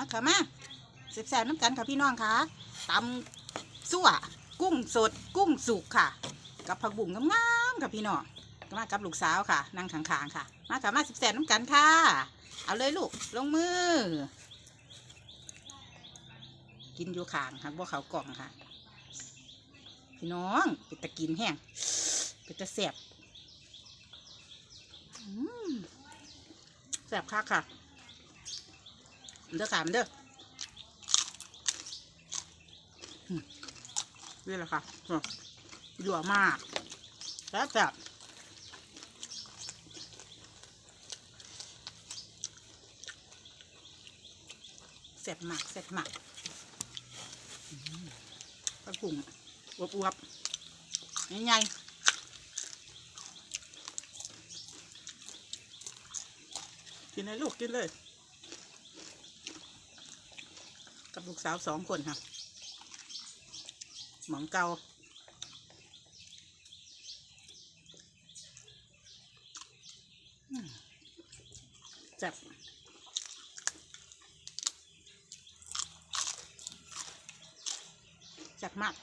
มาค่ะมาแซ่บๆน้ำกันค่ะพี่น้องค่ะตำซั่วกุ้งสด กุ้งสุกค่ะ กับผักบุ้งงามๆค่ะพี่น้องมากับลูกสาวค่ะ นั่งขางๆค่ะ มาค่ะมาแซ่บๆน้ำกันค่ะ เอาเลยลูกลงมือ กินอยู่ขางค่ะบ่เขากล่องค่ะ พี่น้องเป็นตะกินแห้งเป็นตะแซ่บแซ่บคักค่ะ เด้อสามเด้อนี่แหละค่ะอะยั่วมากแล้วแซ่บแซ่บมากแซ่บมากปลากุ้งอวบๆใหญ่ๆกินเลยลูกกินเลย กับลูกสาวสองคนค่ะ หมองเกาจับจับมาก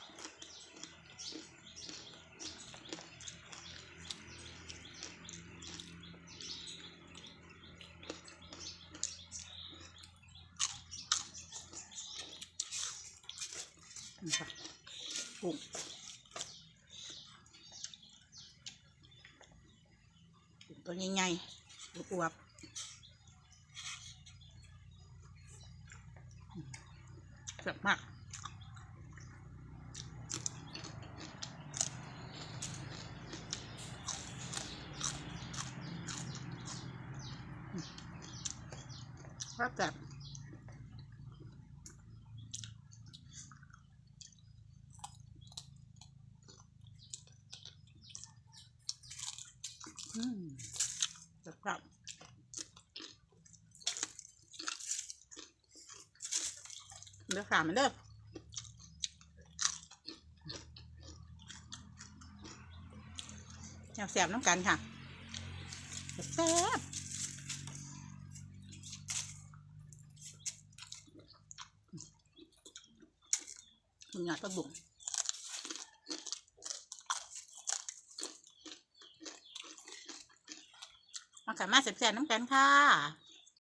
นี่ค่ะกุ้งกุ้งตัวใหญ่ๆอวบๆอืมแซ่บมากครับแบบ อืมแบบครับเด้อขามันเด้อแซ่บๆน้ำกันค่ะแซ่บคุณยายก็บุ๋ง มาค่ะมาแซ่บๆน้ำกันค่ะ